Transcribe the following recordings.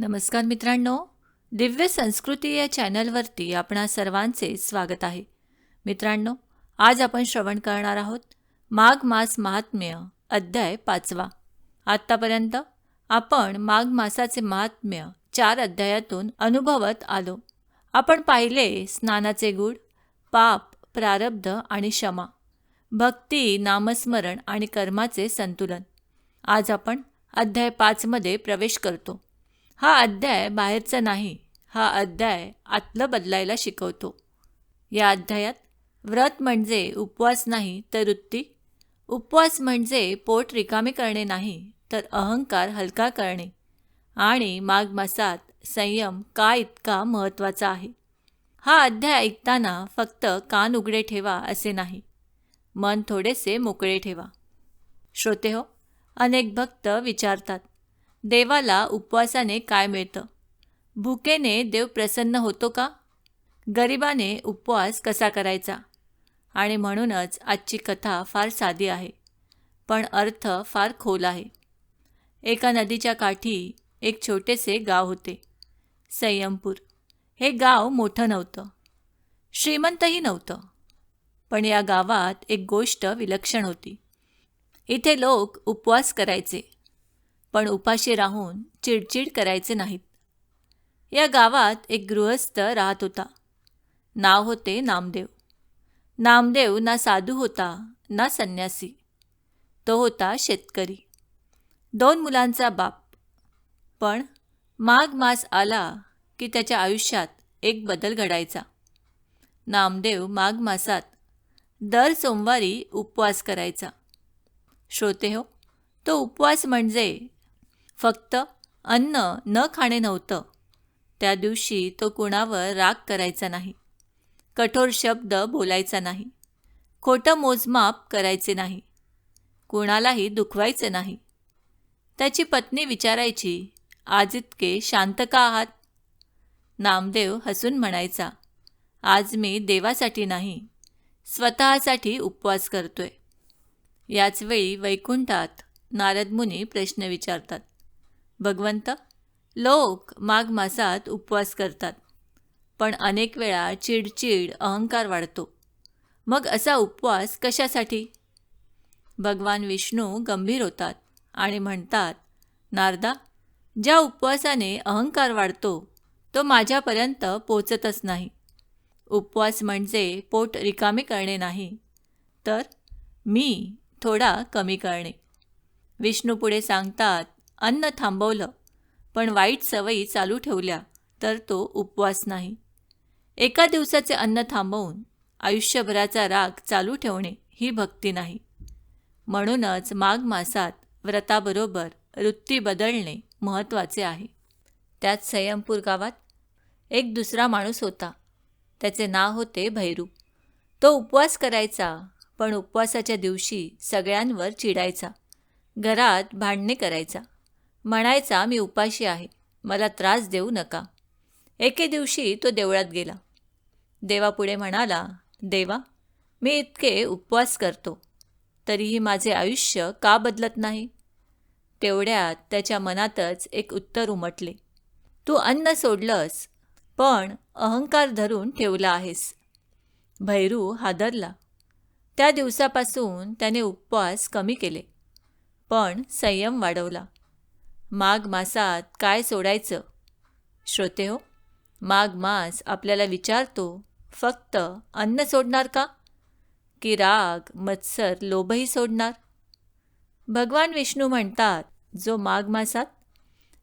नमस्कार मित्रांनो दिव्य संस्कृती या चॅनलवरती आपणा सर्वांचे स्वागत आहे. मित्रांनो आज आपण श्रवण करणार आहोत माघ मास महात्म्य अध्याय पाचवा. आत्तापर्यंत आपण माघ मासाचे महात्म्य चार अध्यायातून अनुभवत आलो. आपण पाहिले स्नानाचे गुढ पाप प्रारब्ध आणि क्षमा भक्ती नामस्मरण आणि कर्माचे संतुलन. आज आपण अध्याय पाचमध्ये प्रवेश करतो. हा अध्याय बाहेरचा नाही हा अध्याय आतलं बदलायला शिकवतो. या अध्यायात व्रत म्हणजे उपवास नाही तर वृत्ती उपवास म्हणजे पोट रिकामे करणे नाही तर अहंकार हलका करणे आणि मागमासात संयम का इतका महत्त्वाचा आहे? हा अध्याय ऐकताना फक्त कान उघडे ठेवा असे नाही मन थोडेसे मोकळे ठेवा. श्रोते हो अनेक भक्त विचारतात देवाला उपवासाने काय मिळतं? भुकेने देव प्रसन्न होतो का? गरिबाने उपवास कसा करायचा? आणि म्हणूनच आजची कथा फार साधी आहे पण अर्थ फार खोल आहे. एका नदीच्या काठी एक छोटेसे गाव होते संयमपूर हे गाव मोठं नव्हतं श्रीमंतही नव्हतं पण या गावात एक गोष्ट विलक्षण होती. इथे लोक उपवास करायचे पण उपाशी राहून चिडचिड करायचे नाहीत. या गावात एक गृहस्थ राहत होता. नाव होते नामदेव. नामदेव ना साधू होता ना संन्यासी. तो होता शेतकरी. दोन मुलांचा बाप. पण माघ मास आला की त्याच्या आयुष्यात एक बदल घडायचा. नामदेव माघ मासात दर सोमवारी उपवास करायचा. श्रोते हो तो उपवास म्हणजे फक्त अन्न न खाणे नव्हतं. त्या दिवशी तो कुणावर राग करायचा नाही. कठोर शब्द बोलायचा नाही. खोटं मोजमाप करायचे नाही. कुणालाही दुखवायचे नाही. त्याची पत्नी विचारायची आज इतके शांत का आहात? नामदेव हसून म्हणायचा आज मी देवासाठी नाही स्वतःसाठी उपवास करतोय. याचवेळी वैकुंठात नारदमुनी प्रश्न विचारतात. भगवंत लोक माघ मासात उपवास करतात पण अनेक वेळा चिडचिड अहंकार वाढतो. मग असा उपवास कशासाठी? भगवान विष्णू गंभीर होतात आणि म्हणतात नारदा ज्या उपवासाने अहंकार वाढतो तो माझ्यापर्यंत पोचतच नाही. उपवास म्हणजे पोट रिकामे करणे नाही तर मी थोडा कमी करणे. विष्णू पुढे सांगतात अन्न थांबवलं. पण वाईट सवयी चालू ठेवल्या तर तो उपवास नाही. एका दिवसाचे अन्न थांबवून आयुष्यभराचा राग चालू ठेवणे ही भक्ती नाही. म्हणूनच माघ मासात व्रताबरोबर वृत्ती बदलणे महत्त्वाचे आहे. त्यात संयमपूर गावात एक दुसरा माणूस होता. त्याचे नाव होते भैरू. तो उपवास करायचा पण उपवासाच्या दिवशी सगळ्यांवर चिडायचा. घरात भांडणे करायचा. म्हणायचा मी उपाशी आहे. मला त्रास देऊ नका. एके दिवशी तो देवळात गेला. देवापुढे म्हणाला देवा मी इतके उपवास करतो. तरीही माझे आयुष्य का बदलत नाही? तेवढ्यात त्याच्या मनातच एक उत्तर उमटले. तू अन्न सोडलंस पण अहंकार धरून ठेवला आहेस. भैरू हादरला. त्या दिवसापासून त्याने उपवास कमी केले पण संयम वाढवला. माघ मासात काय सोडायचं? श्रोते हो माघ मास आपल्याला विचारतो फक्त अन्न सोडणार का? की राग मत्सर लोभही सोडणार? भगवान विष्णू म्हणतात जो माघ मासात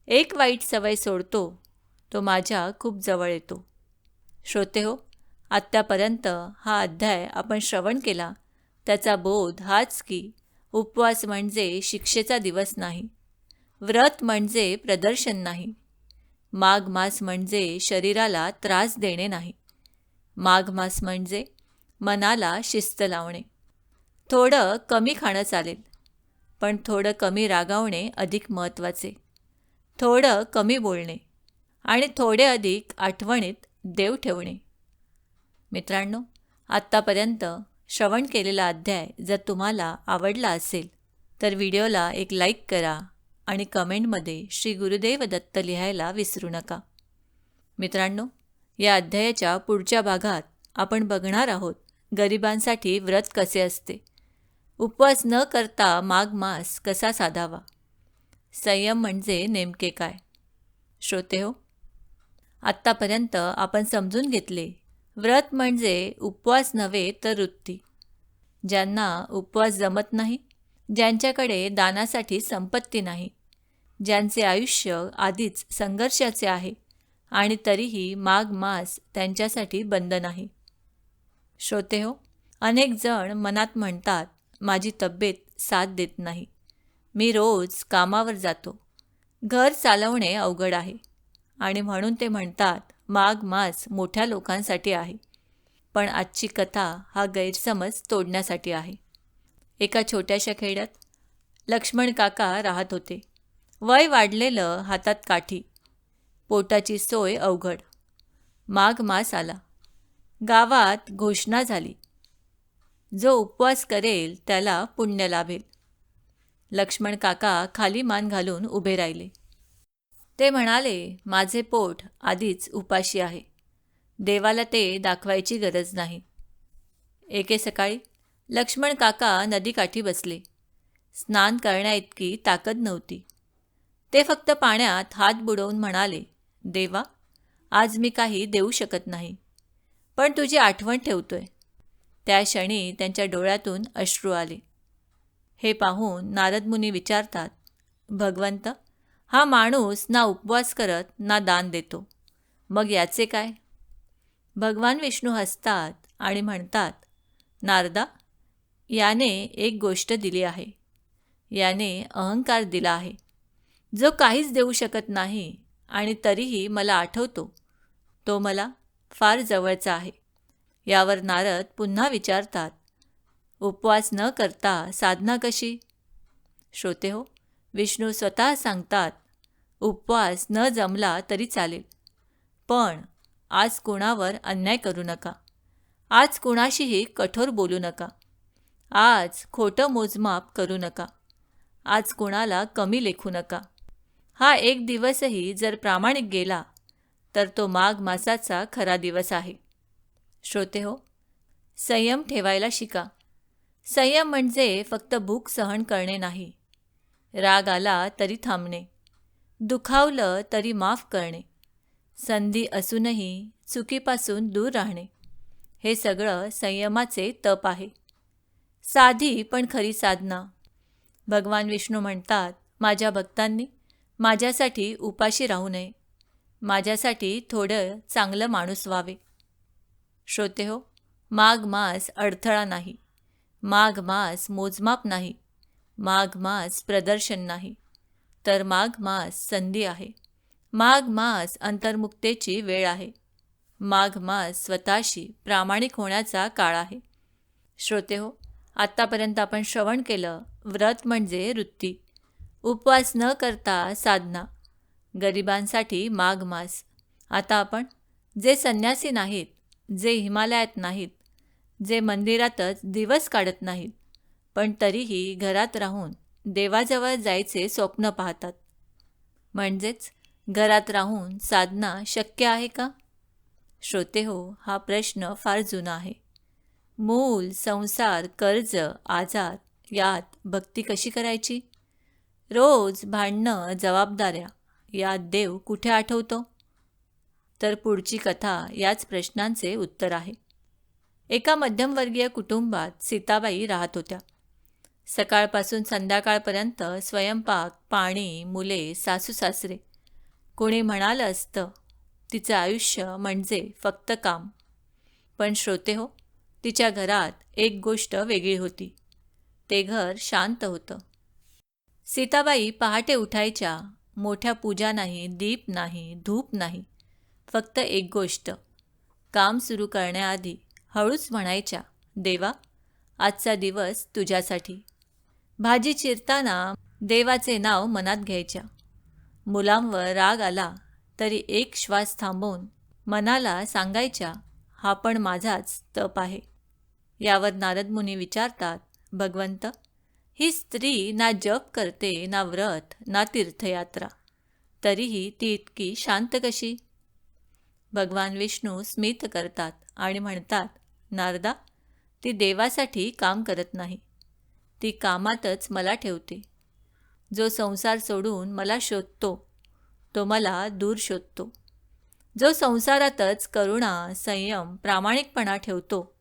एक वाईट सवय सोडतो तो माझ्या खूप जवळ येतो. श्रोते हो आत्तापर्यंत हा अध्याय आपण श्रवण केला त्याचा बोध हाच की उपवास म्हणजे शिक्षेचा दिवस नाही. व्रत म्हणजे प्रदर्शन नाही. माघ मास म्हणजे शरीराला त्रास देणे नाही. माघ मास म्हणजे मनाला शिस्त लावणे. थोडं कमी खाणं चालेल पण थोडं कमी रागावणे अधिक महत्त्वाचे. थोडं कमी बोलणे आणि थोडे अधिक आठवणीत देव ठेवणे. मित्रांनो आत्तापर्यंत श्रवण केलेला अध्याय जर तुम्हाला आवडला असेल तर व्हिडिओला एक लाईक करा आणि कमेंटमध्ये श्री गुरुदेव दत्त लिहायला विसरू नका. मित्रांनो या अध्यायाच्या पुढच्या भागात आपण बघणार आहोत गरिबांसाठी व्रत कसे असते. उपवास न करता माघ मास कसा साधावा. संयम म्हणजे नेमके काय? श्रोते हो आत्तापर्यंत आपण समजून घेतले व्रत म्हणजे उपवास नव्हे तर वृत्ती. ज्यांना उपवास जमत नाही ज्यांच्याकडे दानासाठी संपत्ती नाही ज्यांचे आयुष्य आधीच संघर्षाचे आहे आणि तरीही माघ मास त्यांच्यासाठी बंद नाही. श्रोते हो अनेक जण मनात म्हणतात माझी तब्येत साथ देत नाही. मी रोज कामावर जातो. घर चालवणे अवघड आहे. आणि म्हणून ते म्हणतात माघ मास मोठ्या लोकांसाठी आहे. पण आजची कथा हा गैरसमज तोडण्यासाठी आहे. एका छोट्याशा खेड्यात लक्ष्मण काका राहत होते. वय वाढलेलं हातात काठी. पोटाची सोय अवघड. माघ मास आला. गावात घोषणा झाली. जो उपवास करेल त्याला पुण्य लाभेल. लक्ष्मण काका खाली मान घालून उभे राहिले. ते म्हणाले माझे पोट आधीच उपाशी आहे. देवाला ते दाखवायची गरज नाही. एके सकाळी लक्ष्मण काका नदीकाठी बसले. स्नान करण्याइतकी ताकद नव्हती. ते फक्त पाण्यात हात बुडवून म्हणाले देवा आज मी काही देऊ शकत नाही पण तुझी आठवण ठेवतोय. त्या क्षणी त्यांच्या डोळ्यातून अश्रू आले. हे पाहून नारद मुनी विचारतात भगवंत हा माणूस ना उपवास करत ना दान देतो. मग याचे काय? भगवान विष्णू हसतात आणि म्हणतात नारदा याने एक गोष्ट दिली आहे. याने अहंकार दिला आहे. जो काहीच देऊ शकत नाही आणि तरीही मला आठवतो तो मला फार जवळचा आहे. यावर नारद पुन्हा विचारतात उपवास न करता साधना कशी? श्रोते हो विष्णू स्वतः सांगतात उपवास न जमला तरी चालेल पण आज कुणावर अन्याय करू नका. आज कुणाशीही कठोर बोलू नका. आज खोटं मोजमाप करू नका. आज कुणाला कमी लेखू नका. हा एक दिवसही जर प्रामाणिक गेला तर तो माघ मासाचा खरा दिवस आहे. श्रोते हो संयम ठेवायला शिका. संयम म्हणजे फक्त भूक सहन करणे नाही. राग आला तरी थांबणे. दुखावलं तरी माफ करणे. संधी असूनही चुकीपासून दूर राहणे. हे सगळं संयमाचे तप आहे. साधी पण खरी साधना. भगवान विष्णू म्हणतात माझ्या भक्तांनी माझ्यासाठी उपाशी राहू नये. माझ्यासाठी थोडं चांगलं माणूस व्हावे. श्रोते हो माघ मास अडथळा नाही. माघ मास मोजमाप नाही. माघ मास प्रदर्शन नाही. तर माघ मास संधी आहे. माघ मास अंतर्मुक्तेची वेळ आहे. माघ मास स्वतःशी प्रामाणिक होण्याचा काळ आहे. श्रोते हो आत्तापर्यंत आपण श्रवण केलं व्रत म्हणजे वृत्ती. उपवास न करता साधना. गरिबांसाठी माघ मास. आता आपण जे संन्यासी नाहीत जे हिमालयात नाहीत जे मंदिरातच दिवस काढत नाहीत पण तरीही घरात राहून देवाजवळ जायचे स्वप्न पाहतात. म्हणजेच घरात राहून साधना शक्य आहे का? श्रोते हो हा प्रश्न फार जुना आहे. मूल संसार कर्ज आजार यात भक्ती कशी करायची? रोज भांडणं जबाबदाऱ्या यात देव कुठे आठवतो? तर पुढची कथा याच प्रश्नांचे उत्तर आहे. एका मध्यमवर्गीय कुटुंबात सीताबाई राहत होत्या. सकाळपासून संध्याकाळपर्यंत स्वयंपाक पाणी मुले सासू सासरे. कोणी म्हणालं असतं तिचं आयुष्य म्हणजे फक्त काम. पण श्रोते हो तिच्या घरात एक गोष्ट वेगळी होती. ते घर शांत होतं. सीताबाई पहाटे उठायच्या. मोठ्या पूजा नाही दीप नाही धूप नाही. फक्त एक गोष्ट. काम सुरू करण्याआधी हळूच म्हणायच्या देवा आजचा दिवस तुझ्यासाठी. भाजी चिरताना देवाचे नाव मनात घ्यायच्या. मुलांवर राग आला तरी एक श्वास थांबवून मनाला सांगायच्या हा पण माझाच तप आहे. यावर नारदमुनी विचारतात भगवंत ही स्त्री ना जप करते ना व्रत ना तीर्थयात्रा. तरीही ती इतकी शांत कशी? भगवान विष्णू स्मित करतात आणि म्हणतात नारदा ती देवासाठी काम करत नाही. ती कामातच मला ठेवते. जो संसार सोडून मला शोधतो तो मला दूर शोधतो. जो संसारातच करुणा संयम प्रामाणिकपणा ठेवतो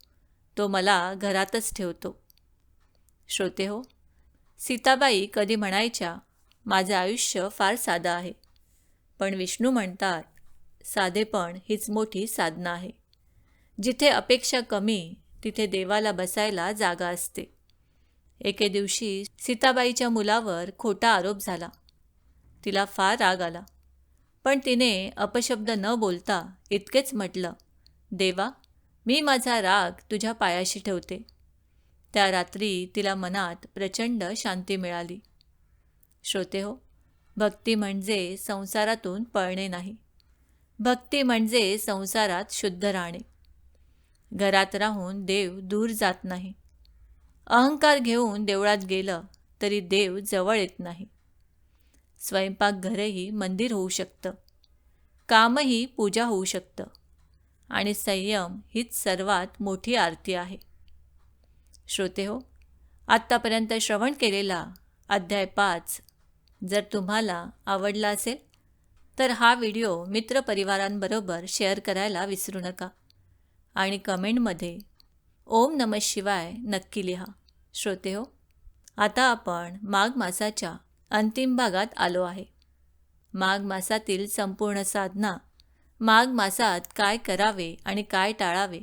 तो मला घरातच ठेवतो. श्रोते हो सीताबाई कधी म्हणायच्या माझं आयुष्य फार साधं आहे. पण विष्णू म्हणतात साधेपण हीच मोठी साधना आहे. जिथे अपेक्षा कमी तिथे देवाला बसायला जागा असते. एके दिवशी सीताबाईच्या मुलावर खोटा आरोप झाला. तिला फार राग आला. पण तिने अपशब्द न बोलता इतकेच म्हटलं देवा मी माझा राग तुझ्या पायाशी ठेवते. त्या रात्री तिला मनात प्रचंड शांती मिळाली. श्रोते हो भक्ती म्हणजे संसारातून पळणे नाही. भक्ती म्हणजे संसारात शुद्ध राहणे. घरात राहून देव दूर जात नाही. अहंकार घेऊन देवळात गेलं तरी देव जवळ येत नाही. स्वयंपाकघरही मंदिर होऊ शकतं. कामही पूजा होऊ शकतं. आणि संयम हीच सर्वात मोठी आरती आहे. श्रोते हो आत्तापर्यंत श्रवण केलेला अध्याय पाच जर तुम्हाला आवडला असेल तर हा व्हिडिओ मित्रपरिवारांबरोबर शेअर करायला विसरू नका आणि कमेंटमध्ये ओम नम शिवाय नक्की लिहा. श्रोते हो आता आपण माघ मासाच्या अंतिम भागात आलो आहे. माघ मासातील संपूर्ण साधना माघ मासात काय करावे आणि काय टाळावे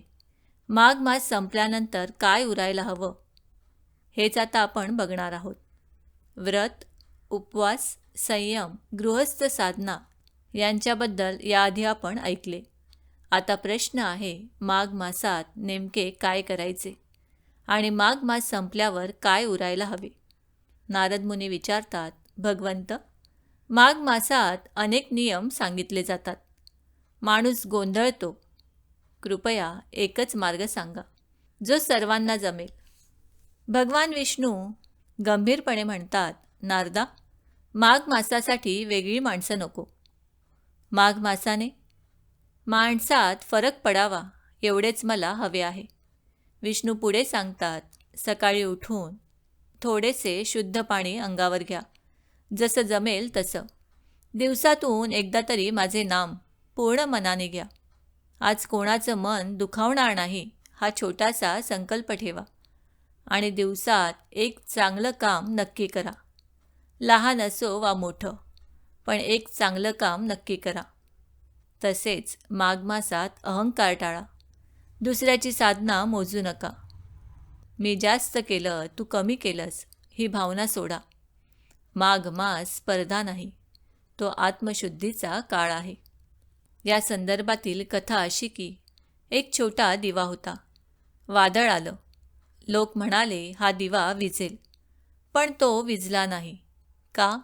माघ मास संपल्यानंतर काय उरायला हवं? हेच आता आपण बघणार आहोत. व्रत उपवास संयम गृहस्थ साधना यांच्याबद्दल याआधी आपण ऐकले. आता प्रश्न आहे माघ मासात नेमके काय करायचे? आणि माघ मास संपल्यावर काय उरायला हवे? नारद मुनी विचारतात भगवंत माघ मासात अनेक नियम सांगितले जातात. माणूस गोंधळतो कृपया एकच मार्ग सांगा. जो सर्वांना जमेल. भगवान विष्णू गंभीरपणे म्हणतात नारदा माघ मासासाठी वेगळी माणसं नको. माघ मासाने माणसात फरक पडावा एवढेच मला हवे आहे. विष्णू पुढे सांगतात सकाळी उठून थोडेसे शुद्ध पाणी अंगावर घ्या. जसं जमेल तसं. दिवसातून एकदा तरी माझे नाम पूर्ण मनाने घ्या. आज कोणाचं मन दुखावणार नाही हा छोटासा संकल्प ठेवा. आणि दिवसात एक चांगलं काम नक्की करा. लहान असो वा मोठं पण एक चांगलं काम नक्की करा. तसेच माघ मासात अहंकार टाळा. दुसऱ्याची साधना मोजू नका. मी जास्त केलं तू कमी केलंस ही भावना सोडा. माघ मास स्पर्धा नाही तो आत्मशुद्धीचा काळ आहे. या संदर्भातील कथा अशी की एक छोटा दिवा होता. वादळ आलं. लोक म्हणाले हा दिवा विजेल. पण तो विजला नाही. का?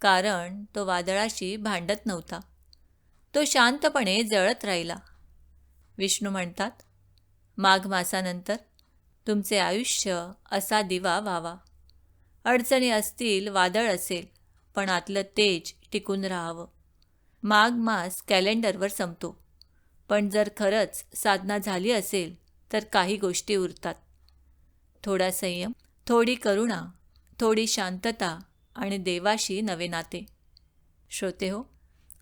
कारण तो वादळाशी भांडत नव्हता. तो शांतपणे जळत राहिला. विष्णू म्हणतात माघ मासानंतर तुमचे आयुष्य असा दिवा व्हावा. अडचणी असतील वादळ असेल पण आतलं तेज टिकून राहावं. माघ मास कॅलेंडरवर संपतो. पण जर खरंच साधना झाली असेल तर काही गोष्टी उरतात. थोडा संयम थोडी करुणा थोडी शांतता आणि देवाशी नवे नाते. श्रोते हो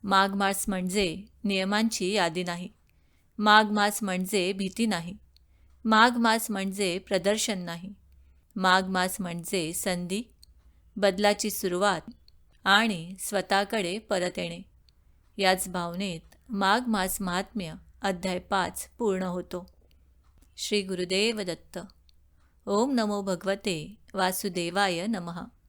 माघ मास म्हणजे नियमांची यादी नाही. माघ मास म्हणजे भीती नाही. माघ मास म्हणजे प्रदर्शन नाही. माघ मास म्हणजे संधी बदलाची सुरुवात आणि स्वतःकडे परत येणे. याच भावनेत माघ मास महात्म्य अध्याय पाच पूर्ण होतो. श्री गुरुदेव दत्त. ओम नमो भगवते वासुदेवाय नमः.